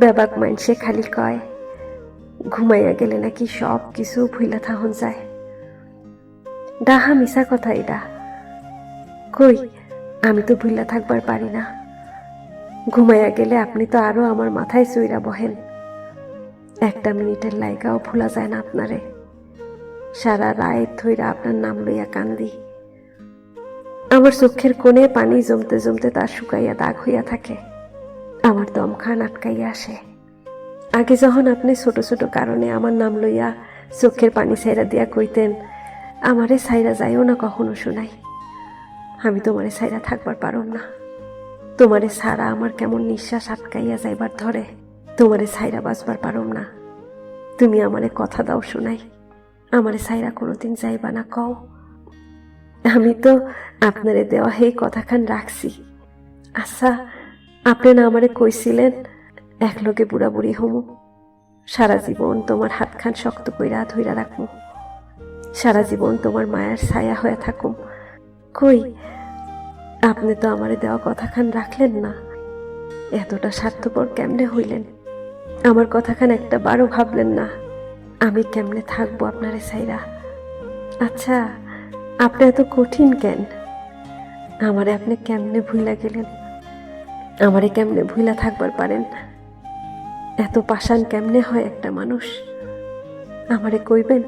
বেবাক মাইনসে খালি কয়, ঘুমাইয়া গেলে নাকি সব কিছু ভুইলা থাহন যায়? ডাহা মিশা কথা এটা কই, আমি তো ভুইলা থাকবার পারি না। ঘুমাইয়া গেলে আপনি তো আরও আমার মাথায় চুইরা বহেন। একটা মিনিটের লাইকাও ভোলা যায় না আপনারে। সারা রাত ধইরা আপনার নাম লইয়া কান্দি। আমার চোখের কোণে পানি জমতে জমতে তা শুকাইয়া দাগ হইয়া থাকে। আমার দমখান আটকাইয়া আসে। আগে যখন আপনি ছোট ছোট কারণে আমার নাম লইয়া চোখের পানি সাইরা দিয়া কইতেন, আমারে সাইরা যাইও না কখনো শোনাই। আমি তোমারে সাইরা থাকবার পারম না। তোমারে সারা আমার কেমন নিঃশ্বাস আটকাইয়া যাইবার ধরে, তোমারে সাইরা বাঁচবার পারম না। তুমি আমারে কথা দাও শোনাই। আমারে সাইরা কোনোদিন যাইবা না কও। আমি তো আপনারে দেওয়া সেই কথাখান রাখছি। আচ্ছা আপনি না আমারে কইছিলেন একলগে বুড়া বুড়ি হমু। সারা জীবন তোমার হাতখান শক্ত কইরা ধইরা রাখমু। সারা জীবন তোমার মায়ের ছায়া হয়ে থাকুম। কই, আপনি তো আমারে দেওয়া কথাখান রাখলেন না। এতটা স্বার্থপর কেমনে হইলেন? আমার কথাখান একটা বারও ভাবলেন না। আমি কেমনে থাকব আপনারে সাইরা আচ্ছা আপনি এত কঠিন কেন? আমারে আপনি কেমনে ভুইলা গেলেন? আমারে কেমনে ভুইলা থাকবার পারেন? এত পাষাণ কেমনে হয় একটা মানুষ? আমারে কইবেন?